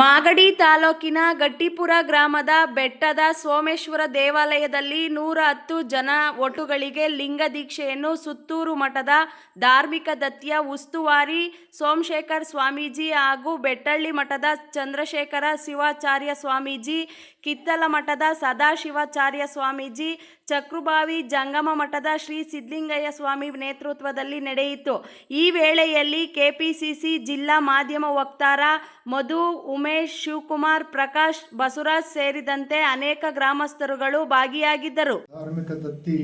ಮಾಗಡಿ ತಾಲೂಕಿನ ಗಟ್ಟಿಪುರ ಗ್ರಾಮದ ಬೆಟ್ಟದ ಸೋಮೇಶ್ವರ ದೇವಾಲಯದಲ್ಲಿ ನೂರ ಹತ್ತು ಜನ ಒಟುಗಳಿಗೆ ಲಿಂಗ ದೀಕ್ಷೆಯನ್ನು ಸುತ್ತೂರು ಮಠದ ಧಾರ್ಮಿಕ ದತ್ತಿಯ ಉಸ್ತುವಾರಿ ಸೋಮಶೇಖರ್ ಸ್ವಾಮೀಜಿ ಹಾಗೂ ಬೆಟ್ಟಳ್ಳಿ ಮಠದ ಚಂದ್ರಶೇಖರ ಶಿವಾಚಾರ್ಯ ಸ್ವಾಮೀಜಿ, ಕಿತ್ತಲ ಮಠದ ಸದಾಶಿವಾಚಾರ್ಯ ಸ್ವಾಮೀಜಿ, ಚಕ್ರುಬಾವಿ ಜಂಗಮ ಮಠದ ಶ್ರೀ ಸಿದ್ಧಲಿಂಗಯ್ಯ ಸ್ವಾಮಿ ನೇತೃತ್ವದಲ್ಲಿ ನಡೆಯಿತು. ಈ ವೇಳೆಯಲ್ಲಿ ಕೆಪಿಸಿಸಿ ಜಿಲ್ಲಾ ಮಾಧ್ಯಮ ವಕ್ತಾರ ಮಧು, ಉಮೇಶ್, ಶಿವಕುಮಾರ್, ಪ್ರಕಾಶ್, ಬಸವರಾಜ್ ಸೇರಿದಂತೆ ಅನೇಕ ಗ್ರಾಮಸ್ಥರುಗಳು ಭಾಗಿಯಾಗಿದ್ದರು. ಧಾರ್ಮಿಕ ದತ್ತಿ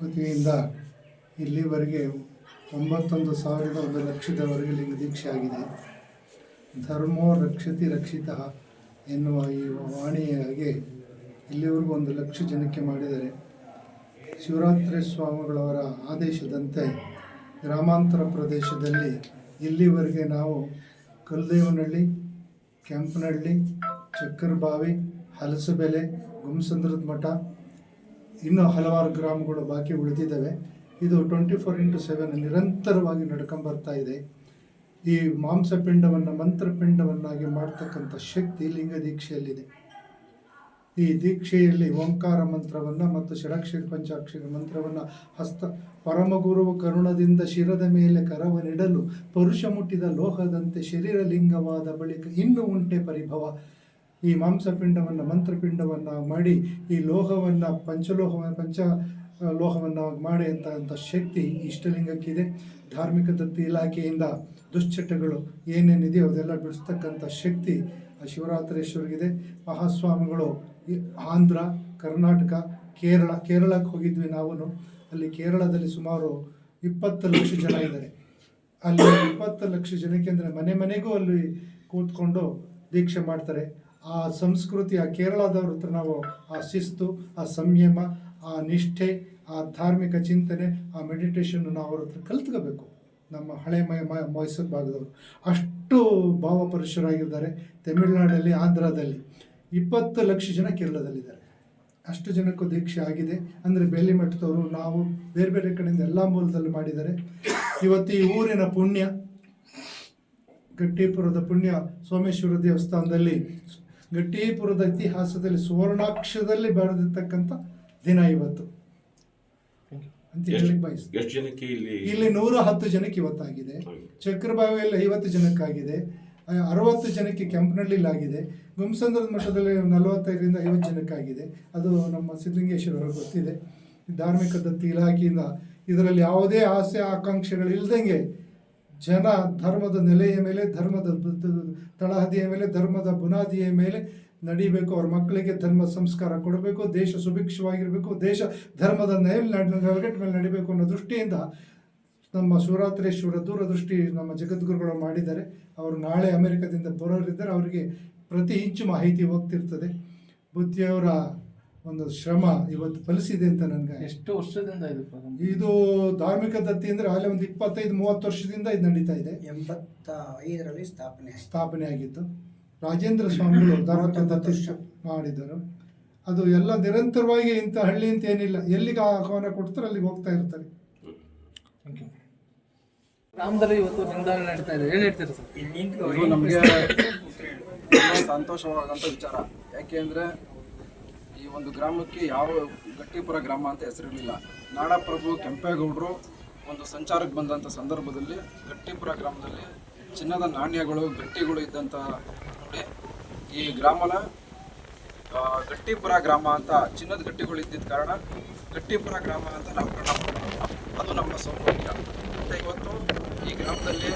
ವತಿಯಿಂದ ಇಲ್ಲಿವರೆಗೆ ಒಂಬತ್ತೊಂದು ಸಾವಿರದ ಒಂದು ಲಕ್ಷದವರೆಗೆ ಲಿಂಗ ದೀಕ್ಷೆ ಆಗಿದೆ. ಧರ್ಮೋ ರಕ್ಷತಿ ರಕ್ಷಿತ ಎನ್ನುವ ಈ ವಾಣಿಯಾಗೆ ಇಲ್ಲಿವರೆಗೂ ಒಂದು ಲಕ್ಷ ಜನಕ್ಕೆ ಮಾಡಿದರೆ ಶಿವರಾತ್ರಿ ಸ್ವಾಮಿಗಳವರ ಆದೇಶದಂತೆ ಗ್ರಾಮಾಂತರ ಪ್ರದೇಶದಲ್ಲಿ ಇಲ್ಲಿವರೆಗೆ ನಾವು ಕಲ್ದೇವನಹಳ್ಳಿ ಕೆಂಪನಹಳ್ಳಿ ಚಕ್ಕರಬಾವಿ ಹಲಸಬೆಲೆ ಗುಮ್ಸಂದ್ರದ ಮಠ ಇನ್ನೂ ಹಲವಾರು ಗ್ರಾಮಗಳು ಬಾಕಿ ಉಳಿದಿದ್ದಾವೆ. ಇದು ಟ್ವೆಂಟಿ ಫೋರ್ ಇಂಟು ಸೆವೆನ್ ನಿರಂತರವಾಗಿ ನಡ್ಕೊಂಬರ್ತಾ ಇದೆ. ಈ ಮಾಂಸಪಿಂಡವನ್ನು, ಮಂತ್ರಪಿಂಡವನ್ನಾಗಿ ಮಾಡ್ತಕ್ಕಂಥ ಶಕ್ತಿ ಲಿಂಗ ದೀಕ್ಷೆಯಲ್ಲಿದೆ ಈ ದೀಕ್ಷೆಯಲ್ಲಿ ಓಂಕಾರ ಮಂತ್ರವನ್ನು ಮತ್ತು ಷಡಕ್ಷರ ಪಂಚಾಕ್ಷರ ಮಂತ್ರವನ್ನು ಹಸ್ತ ಪರಮಗುರುವ ಕರುಣದಿಂದ ಶಿರದ ಮೇಲೆ ಕರವನಿಡಲು ಪರುಷ ಮುಟ್ಟಿದ ಲೋಹದಂತೆ ಶರೀರ ಲಿಂಗವಾದ ಬಳಿಕ ಇನ್ನು ಉಂಟೆ ಪರಿಭವ. ಈ ಮಾಂಸಪಿಂಡವನ್ನು ಮಂತ್ರಪಿಂಡವನ್ನು ಮಾಡಿ, ಈ ಲೋಹವನ್ನು ಪಂಚಲೋಹವನ್ನು ಪಂಚ ಲೋಹವನ್ನು ಮಾಡಿ ಅಂತ ಶಕ್ತಿ ಇಷ್ಟಲಿಂಗಕ್ಕಿದೆ. ಧಾರ್ಮಿಕ ದತ್ತಿ ಇಲಾಖೆಯಿಂದ ದುಶ್ಚಟಗಳು ಏನೇನಿದೆಯೋ ಅದೆಲ್ಲ ಬಿಡಿಸ್ತಕ್ಕಂಥ ಶಕ್ತಿ ಶಿವರಾತ್ರೇಶ್ವರಿಗಿದೆ. ಮಹಾಸ್ವಾಮಿಗಳು ಆಂಧ್ರ, ಕರ್ನಾಟಕ, ಕೇರಳ, ಕೇರಳಕ್ಕೆ ಹೋಗಿದ್ವಿ ನಾವು ಅಲ್ಲಿ ಕೇರಳದಲ್ಲಿ ಸುಮಾರು ಇಪ್ಪತ್ತು ಲಕ್ಷ ಜನ ಇದ್ದಾರೆ. ಅಲ್ಲಿ ಇಪ್ಪತ್ತು ಲಕ್ಷ ಜನಕ್ಕೆ ಅಂದರೆ ಮನೆ ಮನೆಗೂ ಅಲ್ಲಿ ಕೂತ್ಕೊಂಡು ದೀಕ್ಷೆ ಮಾಡ್ತಾರೆ. ಆ ಸಂಸ್ಕೃತಿ, ಆ ಕೇರಳದವ್ರ ಹತ್ರ ನಾವು ಆ ಶಿಸ್ತು, ಆ ಸಂಯಮ, ಆ ನಿಷ್ಠೆ, ಆ ಧಾರ್ಮಿಕ ಚಿಂತನೆ, ಆ ಮೆಡಿಟೇಷನ್ನು ನಾವು ಅವ್ರ ಹತ್ರ ಕಲ್ತ್ಕೋಬೇಕು. ನಮ್ಮ ಹಳೆ ಮೈ ಮೈಸೂರು ಭಾಗದವರು. ಅಷ್ಟು ಭಾವಪರುಷರಾಗಿದ್ದಾರೆ ತಮಿಳುನಾಡಲ್ಲಿ, ಆಂಧ್ರದಲ್ಲಿ. ಇಪ್ಪತ್ತು ಲಕ್ಷ ಜನ ಕೇರಳದಲ್ಲಿದ್ದಾರೆ. ಅಷ್ಟು ಜನಕ್ಕೂ ದೀಕ್ಷೆ ಆಗಿದೆ. ಅಂದರೆ ಬೇಲಿ ಮಠದವರು ನಾವು ಬೇರೆ ಬೇರೆ ಕಡೆಯಿಂದ ಎಲ್ಲ ಮೂಲದಲ್ಲಿ ಮಾಡಿದ್ದಾರೆ. ಇವತ್ತು ಈ ಊರಿನ ಪುಣ್ಯ ಗಟ್ಟಿಪುರದ ಪುಣ್ಯ ಸೋಮೇಶ್ವರ ದೇವಸ್ಥಾನದಲ್ಲಿ ಗಟ್ಟಿಪುರದ ಇತಿಹಾಸದಲ್ಲಿ ಸುವರ್ಣಾಕ್ಷರದಲ್ಲಿ ಬರೆದಿರ್ತಕ್ಕಂಥ ದಿನ ಇವತ್ತು. ಅಂತ ಹೇಳಿ ಬಯಸ್ತೀನಿ. ಎಷ್ಟು ಜನಕ್ಕೆ ಇಲ್ಲಿ ಇಲ್ಲಿ ನೂರ ಹತ್ತು ಜನಕ್ಕೆ ಇವತ್ತಾಗಿದೆ. ಚಕ್ರಬಾವಿಯಲ್ಲಿ ಐವತ್ತು ಜನಕ್ಕಾಗಿದೆ. ಅರವತ್ತು ಜನಕ್ಕೆ ಕೆಂಪನಹಳ್ಳಿಲಾಗಿದೆ ಗುಮ್ಸಂದ್ರದ ಮಠದಲ್ಲಿ ನಲವತ್ತೈದರಿಂದ ಐವತ್ತು ಜನಕ್ಕಾಗಿದೆ ಅದು ನಮ್ಮ ಸಿದ್ಧಲಿಂಗೇಶ್ವರ ಗೊತ್ತಿದೆ. ಧಾರ್ಮಿಕ ದತ್ತಿ ಇಲಾಖೆಯಿಂದ ಇದರಲ್ಲಿ ಯಾವುದೇ ಆಸೆ ಆಕಾಂಕ್ಷೆಗಳು ಇಲ್ದಂಗೆ ಜನ ಧರ್ಮದ ನೆಲೆಯ ಮೇಲೆ, ಧರ್ಮದ ತಳಹದಿಯ ಮೇಲೆ, ಧರ್ಮದ ಬುನಾದಿಯ ಮೇಲೆ ನಡಿಬೇಕು. ಅವ್ರ ಮಕ್ಕಳಿಗೆ ಧರ್ಮ ಸಂಸ್ಕಾರ ಕೊಡಬೇಕು, ದೇಶ ಸುಭಿಕ್ಷವಾಗಿರಬೇಕು, ದೇಶ ಧರ್ಮದ ಮೇಲೆ ಮೇಲೆ ನಡಿಬೇಕು ಅನ್ನೋ ದೃಷ್ಟಿಯಿಂದ ನಮ್ಮ ಶಿವರಾತ್ರೇಶ್ವರ ದೂರದೃಷ್ಟಿ ನಮ್ಮ ಜಗದ್ಗುರುಗಳು ಮಾಡಿದ್ದಾರೆ. ಅವರು ನಾಳೆ ಅಮೆರಿಕದಿಂದ ಬರೋರಿದ್ದಾರೆ. ಅವರಿಗೆ ಪ್ರತಿ ಇಂಚು ಮಾಹಿತಿ ಹೋಗ್ತಿರ್ತದೆ. ಬುದ್ಧಿಯವರ ಒಂದು ಶ್ರಮ ಇವತ್ತು ಫಲಿಸಿದೆ ಅಂತ ನನಗೆ ಎಷ್ಟು ವರ್ಷದಿಂದ ಇದು ಇದು ಧಾರ್ಮಿಕ ದತ್ತಿ ಅಂದರೆ ಅಲ್ಲಿ ಒಂದು ಇಪ್ಪತ್ತೈದು ಮೂವತ್ತು ವರ್ಷದಿಂದ ಇದು ನಡೀತಾ ಇದೆ. ಎಂಬತ್ತ ಐದರಲ್ಲಿ ಸ್ಥಾಪನೆ ಸ್ಥಾಪನೆ ಆಗಿತ್ತು. ರಾಜೇಂದ್ರ ಸ್ವಾಮಿಗಳು ಧಾರ್ಮಿಕ ದತ್ತಿ ಮಾಡಿದರು ಅದು ಎಲ್ಲ ನಿರಂತರವಾಗಿ ಇಂಥ ಹಳ್ಳಿ ಅಂತ ಏನಿಲ್ಲ. ಎಲ್ಲಿಗೆ ಆಹ್ವಾನ ಕೊಡ್ತಾರೆ ಅಲ್ಲಿಗೆ ಹೋಗ್ತಾ ಇರ್ತಾರೆ. Thank you. ಗ್ರಾಮದಲ್ಲಿ ಇವತ್ತು ನಿಂದಾಣ ನಡೀತಾ ಇದೆ. ಏನು ಹೇಳ್ತೀರಾ ಸರ್? ಇದು ನಮಗೆ ತುಂಬ ಸಂತೋಷವಾದಂಥ ವಿಚಾರ. ಯಾಕೆಂದರೆ ಈ ಒಂದು ಗ್ರಾಮಕ್ಕೆ ಯಾವ ಗಟ್ಟಿಪುರ ಗ್ರಾಮ ಅಂತ ಹೆಸರಿರಲಿಲ್ಲ. ನಾಡಪ್ರಭು ಕೆಂಪೇಗೌಡರು ಒಂದು ಸಂಚಾರಕ್ಕೆ ಬಂದಂಥ ಸಂದರ್ಭದಲ್ಲಿ ಗಟ್ಟಿಪುರ ಗ್ರಾಮದಲ್ಲಿ ಚಿನ್ನದ ನಾಣ್ಯಗಳು ಗಟ್ಟಿಗಳು ಇದ್ದಂಥ ನೋಡಿ ಈ ಗ್ರಾಮನ ಗಟ್ಟಿಪುರ ಗ್ರಾಮ ಅಂತ ಚಿನ್ನದ ಗಟ್ಟಿಗಳು ಇದ್ದಿದ್ದ ಕಾರಣ ಗಟ್ಟಿಪುರ ಗ್ರಾಮ ಅಂತ ನಾವು ಮಾಡಿದ್ರು ಅದು ನಮ್ಮ ಸೌಭಾಗ್ಯ. ಮತ್ತು ಇವತ್ತು ಈ ಗ್ರಾಮದಲ್ಲಿ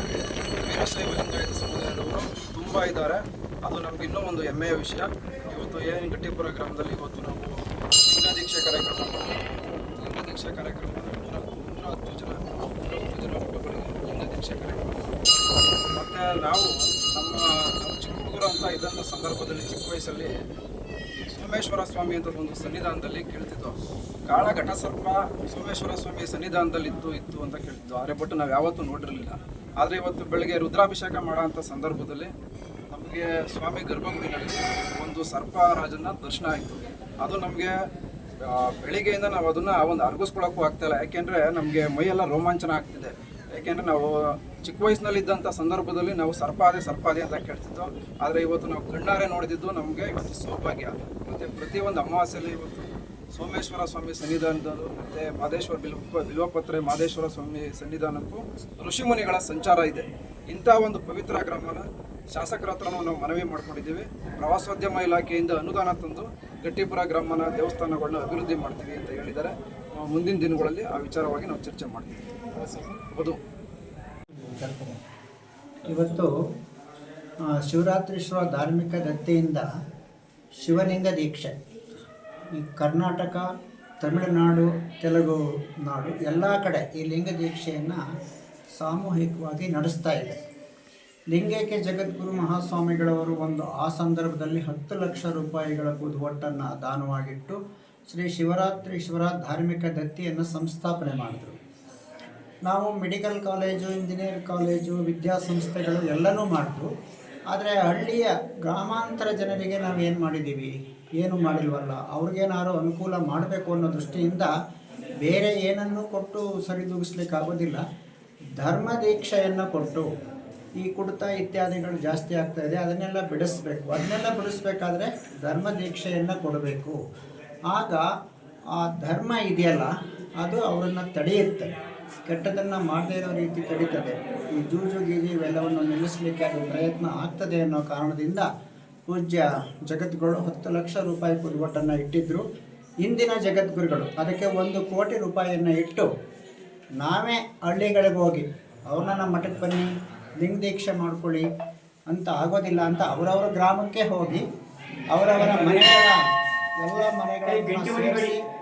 ವೀರಶೈವ ಲಿಂಗಾಯತ ಸಮುದಾಯದವರು ತುಂಬ ಇದ್ದಾರೆ. ಅದು ನಮ್ಗೆ ಇನ್ನೂ ಒಂದು ಹೆಮ್ಮೆಯ ವಿಷಯ. ಇವತ್ತು ಏನು ಗಟ್ಟಿಪುರ ಗ್ರಾಮದಲ್ಲಿ ಇವತ್ತು ನಾವು ಲಿಂಗಾದೀಕ್ಷೆ ಕಾರ್ಯಕ್ರಮ ಲಿಂಗಾದೀಕ್ಷೆ ಕಾರ್ಯಕ್ರಮ ನೂರ ಹತ್ತು ಜನ ನೂರ ಹತ್ತು ಜನ ಲಿಂಗಾದೀಕ್ಷೆ ಕಾರ್ಯಕ್ರಮ ಮತ್ತು ನಾವು ನಮ್ಮ ಚಿಕ್ಕ ಹುಡುಗರು ಅಂತ ಇದ್ದಂಥ ಸಂದರ್ಭದಲ್ಲಿ, ಚಿಕ್ಕ ವಯಸ್ಸಲ್ಲಿ ಸೋಮೇಶ್ವರ ಸ್ವಾಮಿ ಅಂತ ಒಂದು ಸನ್ನಿಧಾನದಲ್ಲಿ ಕೇಳ್ತಿದ್ದು. ಕಾಳಘಟ ಘಟಸರ್ಪ ಸೋಮೇಶ್ವರ ಸ್ವಾಮಿ ಸನ್ನಿಧಾನದಲ್ಲಿ ಇತ್ತು ಇತ್ತು ಅಂತ ಕೇಳ್ತಿದ್ವು ಆದರೆ ಬಟ್ ನಾವು ಯಾವತ್ತೂ ನೋಡಿರಲಿಲ್ಲ. ಆದರೆ ಇವತ್ತು ಬೆಳಗ್ಗೆ ರುದ್ರಾಭಿಷೇಕ ಮಾಡೋ ಸಂದರ್ಭದಲ್ಲಿ ನಮಗೆ ಸ್ವಾಮಿ ಗರ್ಭಗುಡಿನಲ್ಲಿ ಒಂದು ಸರ್ಪ ರಾಜನ ದರ್ಶನ ಆಯಿತು. ಅದು ನಮಗೆ ಬೆಳಿಗ್ಗೆಯಿಂದ ನಾವು ಅದನ್ನು ಒಂದು ಅರ್ಗಿಸ್ಕೊಳಕ್ಕೂ ಆಗ್ತಾಯಿಲ್ಲ ಯಾಕೆಂದರೆ ನಮಗೆ ಮೈಯೆಲ್ಲ ರೋಮಾಂಚನ ಆಗ್ತಿದೆ. ಯಾಕೆಂದರೆ ನಾವು ಚಿಕ್ಕ ವಯಸ್ಸಿನಲ್ಲಿದ್ದಂಥ ಸಂದರ್ಭದಲ್ಲಿ ನಾವು ಸರ್ಪಾದೆ ಸರ್ಪಾದೆ ಅಂತ ಕೇಳ್ತಿದ್ದೋ, ಆದರೆ ಇವತ್ತು ನಾವು ಕಣ್ಣಾರೆ ನೋಡಿದ್ದು ನಮಗೆ ಇವತ್ತು ಸೌಭಾಗ್ಯ. ಮತ್ತು ಪ್ರತಿಯೊಂದು ಅಮಾವಾಸ್ಯೆಯಲ್ಲಿ ಇವತ್ತು ಸೋಮೇಶ್ವರ ಸ್ವಾಮಿ ಸನ್ನಿಧಾನದಲ್ಲೂ ಮತ್ತು ಮಾದೇಶ್ವರ ಬಿಲ್ವ ಬಿಲ್ವಪತ್ರೆ ಮಾದೇಶ್ವರ ಸ್ವಾಮಿ ಸನ್ನಿಧಾನಕ್ಕೂ ಋಷಿಮುನಿಗಳ ಸಂಚಾರ ಇದೆ. ಇಂಥ ಒಂದು ಪವಿತ್ರ ಗ್ರಾಮನ ಶಾಸಕರ ಹತ್ರನೂ ನಾವು ಮನವಿ ಮಾಡ್ಕೊಂಡಿದ್ದೀವಿ. ಪ್ರವಾಸೋದ್ಯಮ ಇಲಾಖೆಯಿಂದ ಅನುದಾನ ತಂದು ಗಟ್ಟಿಪುರ ಗ್ರಾಮನ ದೇವಸ್ಥಾನಗಳನ್ನ ಅಭಿವೃದ್ಧಿ ಮಾಡ್ತೀವಿ ಅಂತ ಹೇಳಿದ್ದಾರೆ. ಮುಂದಿನ ದಿನಗಳಲ್ಲಿ ಆ ವಿಚಾರವಾಗಿ ನಾವು ಚರ್ಚೆ ಮಾಡ್ತೀವಿ. ಹೌದು. ಇವತ್ತು ಶಿವರಾತ್ರೀಶ್ವರ ಧಾರ್ಮಿಕ ದತ್ತೆಯಿಂದ ಶಿವಲಿಂಗ ದೀಕ್ಷೆ. ಈ ಕರ್ನಾಟಕ, ತಮಿಳುನಾಡು, ತೆಲುಗು ನಾಡು ಎಲ್ಲ ಕಡೆ ಈ ಲಿಂಗ ದೀಕ್ಷೆಯನ್ನು ಸಾಮೂಹಿಕವಾಗಿ ನಡೆಸ್ತಾ ಇದೆ. ಲಿಂಗೈಕ್ಯ ಜಗದ್ಗುರು ಮಹಾಸ್ವಾಮಿಗಳವರು ಒಂದು ಆ ಸಂದರ್ಭದಲ್ಲಿ ಹತ್ತು ಲಕ್ಷ ರೂಪಾಯಿಗಳ ಕುದುವಟ್ಟನ್ನು ದಾನವಾಗಿಟ್ಟು ಶ್ರೀ ಶಿವರಾತ್ರೀಶ್ವರ ಧಾರ್ಮಿಕ ದತ್ತಿಯನ್ನು ಸಂಸ್ಥಾಪನೆ ಮಾಡಿದರು. ನಾವು ಮೆಡಿಕಲ್ ಕಾಲೇಜು, ಇಂಜಿನಿಯರ್ ಕಾಲೇಜು, ವಿದ್ಯಾಸಂಸ್ಥೆಗಳು ಎಲ್ಲನೂ ಮಾಡಿದ್ರು ಆದರೆ ಹಳ್ಳಿಯ ಗ್ರಾಮಾಂತರ ಜನರಿಗೆ ನಾವು ಏನು ಮಾಡಿದ್ದೀವಿ? ಏನು ಮಾಡಿಲ್ವಲ್ಲ? ಅವ್ರಿಗೇನಾದ್ರು ಅನುಕೂಲ ಮಾಡಬೇಕು ಅನ್ನೋ ದೃಷ್ಟಿಯಿಂದ ಬೇರೆ ಏನನ್ನೂ ಕೊಟ್ಟು ಸರಿದೂಗಿಸ್ಲಿಕ್ಕೆ ಆಗೋದಿಲ್ಲ ಧರ್ಮ ದೀಕ್ಷೆಯನ್ನು ಕೊಟ್ಟು ಈ ಕುಡಿತ ಇತ್ಯಾದಿಗಳು ಜಾಸ್ತಿ ಆಗ್ತಾ ಇದೆ, ಅದನ್ನೆಲ್ಲ ಬಿಡಿಸ್ಬೇಕು. ಅದನ್ನೆಲ್ಲ ಬಿಡಿಸ್ಬೇಕಾದ್ರೆ ಧರ್ಮ ದೀಕ್ಷೆಯನ್ನು ಕೊಡಬೇಕು. ಆಗ ಆ ಧರ್ಮ ಇದೆಯಲ್ಲ, ಅದು ಅವರನ್ನು ತಡೆಯುತ್ತೆ. ಕೆಟ್ಟದನ್ನು ಮಾಡದೇ ಇರೋ ರೀತಿ ತಡೀತದೆ. ಈ ಜೂಜು, ಗೀಜು ಇವೆಲ್ಲವನ್ನು ನಿಲ್ಲಿಸಲಿಕ್ಕೆ ಅದು ಪ್ರಯತ್ನ ಆಗ್ತದೆ ಅನ್ನೋ ಕಾರಣದಿಂದ ಪೂಜ್ಯ ಜಗದ್ಗುರು ಹತ್ತು ಲಕ್ಷ ರೂಪಾಯಿ ಪುದುವಟ್ಟನ್ನು ಇಟ್ಟಿದ್ದರು ಇಂದಿನ ಜಗದ್ಗುರುಗಳು ಅದಕ್ಕೆ ಒಂದು ಕೋಟಿ ರೂಪಾಯಿಯನ್ನು ಇಟ್ಟು ನಾವೇ ಹಳ್ಳಿಗಳಿಗೆ ಹೋಗಿ ಅವ್ರನ್ನ ನಮ್ಮ ಮಠಕ್ಕೆ ಬನ್ನಿ ಲಿಂಗ ದೀಕ್ಷೆ ಮಾಡ್ಕೊಳ್ಳಿ ಅಂತ ಆಗೋದಿಲ್ಲ ಅಂತ ಅವರವರ ಗ್ರಾಮಕ್ಕೆ ಹೋಗಿ ಅವರವರ ಮನೆಗಳ ಎಲ್ಲ ಮನೆಗಳ